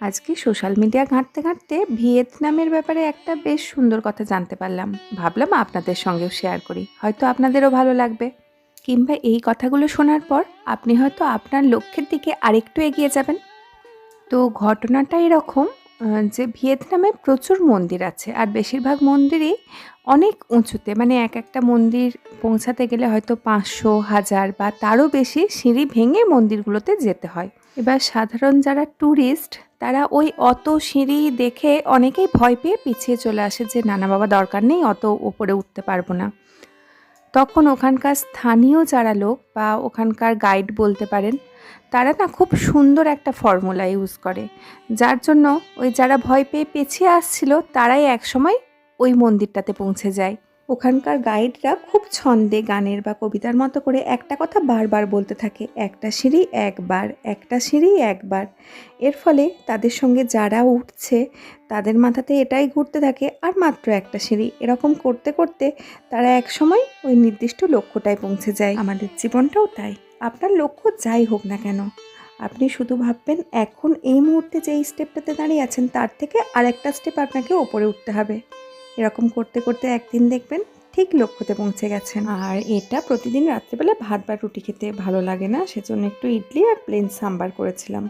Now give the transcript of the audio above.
আজকে social media ঘাঁটতে ঘাঁটতে ভিয়েতনামের ব্যাপারে একটা বেশ সুন্দর কথা জানতে পারলাম। ভাবলাম আপনাদের সঙ্গেও শেয়ার করি। হয়তো আপনাদেরও ভালো লাগবে। কিংবা এই কথাগুলো শোনার পর আপনি হয়তো আপনার লক্ষ্যের দিকে আরেকটু এগিয়ে যাবেন। তো ঘটনাটা এরকম যে ভিয়েতনামে প্রচুর মন্দির আছে। আর বেশিরভাগ মন্দিরই অনেক উঁচুতে মানে এক একটা মন্দির পৌঁছাতে গেলে হয়তো পাঁচশো, হাজার বা তারও বেশি সিঁড়ি ভেঙে মন্দিরগুলোতে যেতে হয়। এবার সাধারণ যারা ট্যুরিস্ট তারা ওই অত সিঁড়ি দেখে অনেকেই ভয় পেয়ে পিছিয়ে চলে আসে যে নানা বাবা, দরকার নেই, অত উপরে উঠতে পারব না। তখন ওখানকার স্থানীয় যারা লোক বা ওখানকার গাইড বলতে পারেন, তারা না খুব সুন্দর একটা ফর্মুলা ইউজ করে। যার জন্য ওই যারা ভয় পেয়ে পেছিয়ে আসছিল, তারাই একসময় ওই মন্দিরটাতে পৌঁছে যায়। ওখানকার গাইডরা খুব ছন্দে গানের বা কবিতার মতো করে একটা কথা বারবার বলতে থাকে, একটা সিঁড়ি একবার, একটা সিঁড়ি একবার। এর ফলে তাদের সঙ্গে যারা উঠছে, তাদের মাথাতে এটাই ঘুরতে থাকে, আর মাত্র একটা সিঁড়ি। এরকম করতে করতে তারা একসময় ওই নির্দিষ্ট লক্ষ্যটায় পৌঁছে যায়। আমাদের জীবনটাও তাই। আপনার লক্ষ্য যাই হোক না কেন, আপনি শুধু ভাববেন, এখন এই মুহূর্তে যে স্টেপটাতে দাঁড়িয়ে আছেন, তার থেকে আরেকটা স্টেপ আপনাকে ওপরে উঠতে হবে। এরকম করতে করতে একদিন দেখবেন ঠিক লক্ষ্যতে পৌঁছে গেছেন। আর এটা প্রতিদিন রাত্রেবেলা ভাত বা রুটি খেতে ভালো লাগে না, সেজন্য একটু ইডলি আর প্লেন সাম্বার করেছিলাম।